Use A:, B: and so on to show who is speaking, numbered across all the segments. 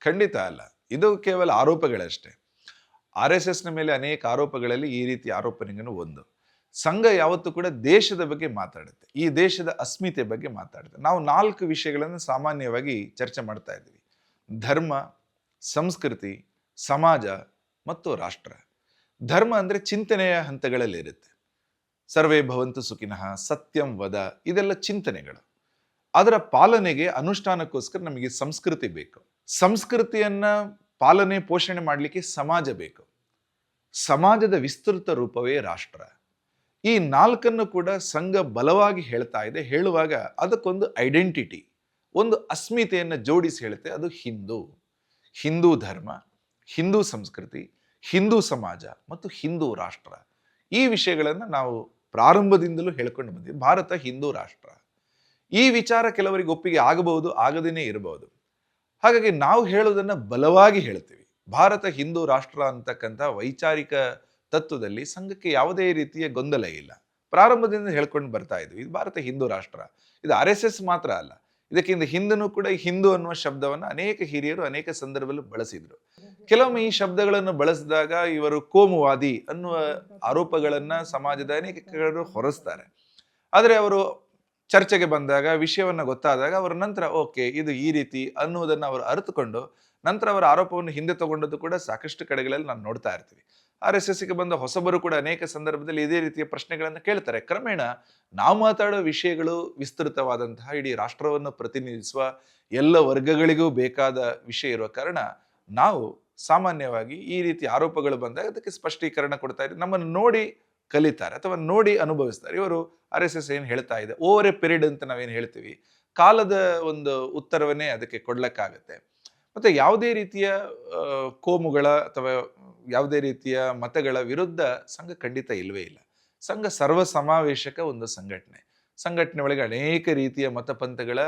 A: ಖಂಡಿತ ಅಲ್ಲ. ಇದು ಕೇವಲ ಆರೋಪಗಳಷ್ಟೇ. ಆರ್ ಎಸ್ ಎಸ್ನ ಮೇಲೆ ಅನೇಕ ಆರೋಪಗಳಲ್ಲಿ ಈ ರೀತಿ ಆರೋಪನೆಗೂ ಒಂದು. ಸಂಘ ಯಾವತ್ತೂ ಕೂಡ ದೇಶದ ಬಗ್ಗೆ ಮಾತಾಡುತ್ತೆ. ಈ ದೇಶದ ಅಸ್ಮಿತೆ ಬಗ್ಗೆ ಮಾತಾಡುತ್ತೆ. ನಾವು ನಾಲ್ಕು ವಿಷಯಗಳನ್ನು ಸಾಮಾನ್ಯವಾಗಿ ಚರ್ಚೆ ಮಾಡ್ತಾ ಇದ್ದೀವಿ. ಧರ್ಮ, ಸಂಸ್ಕೃತಿ, ಸಮಾಜ ಮತ್ತು ರಾಷ್ಟ್ರ. ಧರ್ಮ ಅಂದರೆ ಚಿಂತನೆಯ ಹಂತಗಳಲ್ಲಿ ಇರುತ್ತೆ. ಸರ್ವೇ ಭವಂತು ಸುಖಿನಃ, ಸತ್ಯಂ ವದ, ಇದೆಲ್ಲ ಚಿಂತನೆಗಳು. ಅದರ ಪಾಲನೆಗೆ ಅನುಷ್ಠಾನಕ್ಕೋಸ್ಕರ ನಮಗೆ ಸಂಸ್ಕೃತಿ ಬೇಕು. ಸಂಸ್ಕೃತಿಯನ್ನ ಪಾಲನೆ, ಪೋಷಣೆ ಮಾಡಲಿಕ್ಕೆ ಸಮಾಜ ಬೇಕು. ಸಮಾಜದ ವಿಸ್ತೃತ ರೂಪವೇ ರಾಷ್ಟ್ರ. ಈ ನಾಲ್ಕನ್ನು ಕೂಡ ಸಂಘ ಬಲವಾಗಿ ಹೇಳ್ತಾ ಇದೆ. ಹೇಳುವಾಗ ಅದಕ್ಕೊಂದು ಐಡೆಂಟಿಟಿ ಒಂದು ಅಸ್ಮಿತೆಯನ್ನು ಜೋಡಿಸಿ ಹೇಳುತ್ತೆ. ಅದು ಹಿಂದೂ. ಹಿಂದೂ ಧರ್ಮ, ಹಿಂದೂ ಸಂಸ್ಕೃತಿ, ಹಿಂದೂ ಸಮಾಜ ಮತ್ತು ಹಿಂದೂ ರಾಷ್ಟ್ರ. ಈ ವಿಷಯಗಳನ್ನು ನಾವು ಪ್ರಾರಂಭದಿಂದಲೂ ಹೇಳ್ಕೊಂಡು ಬಂದಿದ್ದೀವಿ ಭಾರತ ಹಿಂದೂ ರಾಷ್ಟ್ರ. ಈ ವಿಚಾರ ಕೆಲವರಿಗೆ ಒಪ್ಪಿಗೆ ಆಗಬಹುದು, ಆಗದೇನೆ ಇರಬಹುದು. ಹಾಗಾಗಿ ನಾವು ಹೇಳೋದನ್ನ ಬಲವಾಗಿ ಹೇಳ್ತೀವಿ ಭಾರತ ಹಿಂದೂ ರಾಷ್ಟ್ರ ಅಂತಕ್ಕಂಥ ವೈಚಾರಿಕ ತತ್ವದಲ್ಲಿ ಸಂಘಕ್ಕೆ ಯಾವುದೇ ರೀತಿಯ ಗೊಂದಲ ಇಲ್ಲ. ಪ್ರಾರಂಭದಿಂದ ಹೇಳ್ಕೊಂಡು ಬರ್ತಾ ಇದ್ವಿ, ಇದು ಭಾರತ ಹಿಂದೂ ರಾಷ್ಟ್ರ. ಇದು ಆರ್ ಎಸ್ ಎಸ್ ಮಾತ್ರ ಅಲ್ಲ. ಇದಕ್ಕಿಂತ ಹಿಂದೂ ಕೂಡ ಹಿಂದೂ ಅನ್ನುವ ಶಬ್ದವನ್ನು ಅನೇಕ ಹಿರಿಯರು ಅನೇಕ ಸಂದರ್ಭದಲ್ಲಿ ಬಳಸಿದ್ರು. ಕೆಲವೊಮ್ಮೆ ಈ ಶಬ್ದಗಳನ್ನು ಬಳಸಿದಾಗ ಇವರು ಕೋಮುವಾದಿ ಅನ್ನುವ ಆರೋಪಗಳನ್ನ ಸಮಾಜದ ಅನೇಕ ಹೊರಸ್ತಾರೆ. ಆದರೆ ಅವರು ಚರ್ಚೆಗೆ ಬಂದಾಗ, ವಿಷಯವನ್ನು ಗೊತ್ತಾದಾಗ ಅವರ ನಂತರ, ಓಕೆ, ಇದು ಈ ರೀತಿ ಅನ್ನುವುದನ್ನು ಅವರು ಅರಿತುಕೊಂಡು, ನಂತರ ಅವರ ಆರೋಪವನ್ನು ಹಿಂದೆ ತಗೊಂಡದ್ದು ಕೂಡ ಸಾಕಷ್ಟು ಕಡೆಗಳಲ್ಲಿ ನಾನು ನೋಡ್ತಾ ಇರ್ತೀವಿ. ಆರ್ ಎಸ್ ಎಸ್ಗೆ ಬಂದ ಹೊಸಬರು ಕೂಡ ಅನೇಕ ಸಂದರ್ಭದಲ್ಲಿ ಇದೇ ರೀತಿಯ ಪ್ರಶ್ನೆಗಳನ್ನು ಕೇಳ್ತಾರೆ. ಕ್ರಮೇಣ ನಾವು ಮಾತಾಡೋ ವಿಷಯಗಳು ವಿಸ್ತೃತವಾದಂತಹ ಇಡೀ ರಾಷ್ಟ್ರವನ್ನು ಪ್ರತಿನಿಧಿಸುವ ಎಲ್ಲ ವರ್ಗಗಳಿಗೂ ಬೇಕಾದ ವಿಷಯ ಇರುವ ಕಾರಣ ನಾವು ಸಾಮಾನ್ಯವಾಗಿ ಈ ರೀತಿ ಆರೋಪಗಳು ಬಂದಾಗ ಅದಕ್ಕೆ ಸ್ಪಷ್ಟೀಕರಣ ಕೊಡ್ತಾ ಇದ್ದೀವಿ ನಮ್ಮನ್ನು ನೋಡಿ ಕಲಿತಾರೆ ಅಥವಾ ನೋಡಿ ಅನುಭವಿಸ್ತಾರೆ. ಇವರು ಆರ್ ಎಸ್ ಏನು ಹೇಳ್ತಾ ಇದೆ? ಓವರ್ ಎ ಪೀರಿಯಡ್ ಅಂತ ನಾವೇನು ಹೇಳ್ತೀವಿ? ಕಾಲದ ಒಂದು ಉತ್ತರವನ್ನೇ ಅದಕ್ಕೆ ಕೊಡ್ಲಕ್ಕಾಗತ್ತೆ. ಮತ್ತೆ ಯಾವುದೇ ರೀತಿಯ ಕೋಮುಗಳ ಅಥವಾ ಯಾವುದೇ ರೀತಿಯ ಮತಗಳ ವಿರುದ್ಧ ಸಂಘ ಖಂಡಿತ ಇಲ್ಲವೇ ಇಲ್ಲ. ಸಂಘ ಸರ್ವ ಸಮಾವೇಶಕ ಒಂದು ಸಂಘಟನೆ. ಸಂಘಟನೆ ಒಳಗೆ ಅನೇಕ ರೀತಿಯ ಮತಪಂಥಗಳ,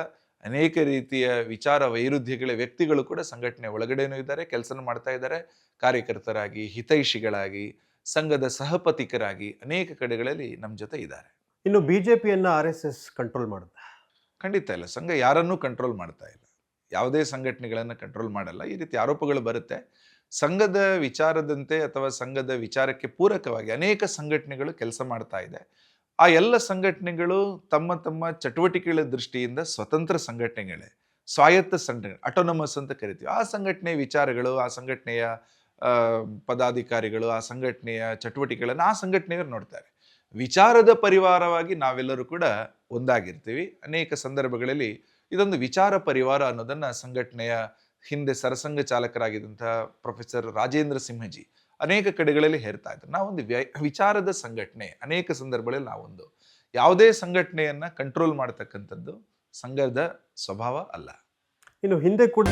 A: ಅನೇಕ ರೀತಿಯ ವಿಚಾರ ವೈರುಧ್ಯಗಳ ವ್ಯಕ್ತಿಗಳು ಕೂಡ ಸಂಘಟನೆ ಒಳಗಡೆನೂ ಇದ್ದಾರೆ ಕೆಲಸ ಮಾಡ್ತಾ ಇದ್ದಾರೆ. ಕಾರ್ಯಕರ್ತರಾಗಿ, ಹಿತೈಷಿಗಳಾಗಿ, ಸಂಘದ ಸಹಪತಿಕರಾಗಿ ಅನೇಕ ಕಡೆಗಳಲ್ಲಿ ನಮ್ಮ ಜೊತೆ ಇದ್ದಾರೆ.
B: ಇನ್ನು ಬಿಜೆಪಿಯನ್ನ ಆರ್ ಎಸ್ ಎಸ್ ಕಂಟ್ರೋಲ್ ಮಾಡುತ್ತೆ.
A: ಖಂಡಿತ ಇಲ್ಲ. ಸಂಘ ಯಾರನ್ನೂ ಕಂಟ್ರೋಲ್ ಮಾಡ್ತಾ ಇಲ್ಲ. ಯಾವುದೇ ಸಂಘಟನೆಗಳನ್ನು ಕಂಟ್ರೋಲ್ ಮಾಡಲ್ಲ. ಈ ರೀತಿ ಆರೋಪಗಳು ಬರುತ್ತೆ. ಸಂಘದ ವಿಚಾರದಂತೆ ಅಥವಾ ಸಂಘದ ವಿಚಾರಕ್ಕೆ ಪೂರಕವಾಗಿ ಅನೇಕ ಸಂಘಟನೆಗಳು ಕೆಲಸ ಮಾಡ್ತಾ ಇದೆ. ಆ ಎಲ್ಲ ಸಂಘಟನೆಗಳು ತಮ್ಮ ತಮ್ಮ ಚಟುವಟಿಕೆಗಳ ದೃಷ್ಟಿಯಿಂದ ಸ್ವತಂತ್ರ ಸಂಘಟನೆಗಳೇ. ಸ್ವಾಯತ್ತ ಸಂಘಟನೆ ಅಟೋನಮಸ್ ಅಂತ ಕರಿತೀವಿ. ಆ ಸಂಘಟನೆ ವಿಚಾರಗಳು, ಆ ಸಂಘಟನೆಯ ಪದಾಧಿಕಾರಿಗಳು, ಆ ಸಂಘಟನೆಯ ಚಟುವಟಿಕೆಗಳನ್ನು ಆ ಸಂಘಟನೆಯವರು ನೋಡ್ತಾರೆ. ವಿಚಾರದ ಪರಿವಾರವಾಗಿ ನಾವೆಲ್ಲರೂ ಕೂಡ ಒಂದಾಗಿರ್ತೀವಿ. ಅನೇಕ ಸಂದರ್ಭಗಳಲ್ಲಿ ಇದೊಂದು ವಿಚಾರ ಪರಿವಾರ ಅನ್ನೋದನ್ನ ಸಂಘಟನೆಯ ಹಿಂದೆ ಸರಸಂಘ ಚಾಲಕರಾಗಿದ್ದಂತಹ ಪ್ರೊಫೆಸರ್ ರಾಜೇಂದ್ರ ಸಿಂಹಜಿ ಅನೇಕ ಕಡೆಗಳಲ್ಲಿ ಹೇರ್ತಾ ಇದ್ರು. ನಾವೊಂದು ವಿಚಾರದ ಸಂಘಟನೆ, ಅನೇಕ ಸಂದರ್ಭಗಳಲ್ಲಿ ನಾವೊಂದು. ಯಾವುದೇ ಸಂಘಟನೆಯನ್ನು ಕಂಟ್ರೋಲ್ ಮಾಡತಕ್ಕಂಥದ್ದು ಸಂಘದ ಸ್ವಭಾವ ಅಲ್ಲ.
B: ಇನ್ನು ಹಿಂದೆ ಕೂಡ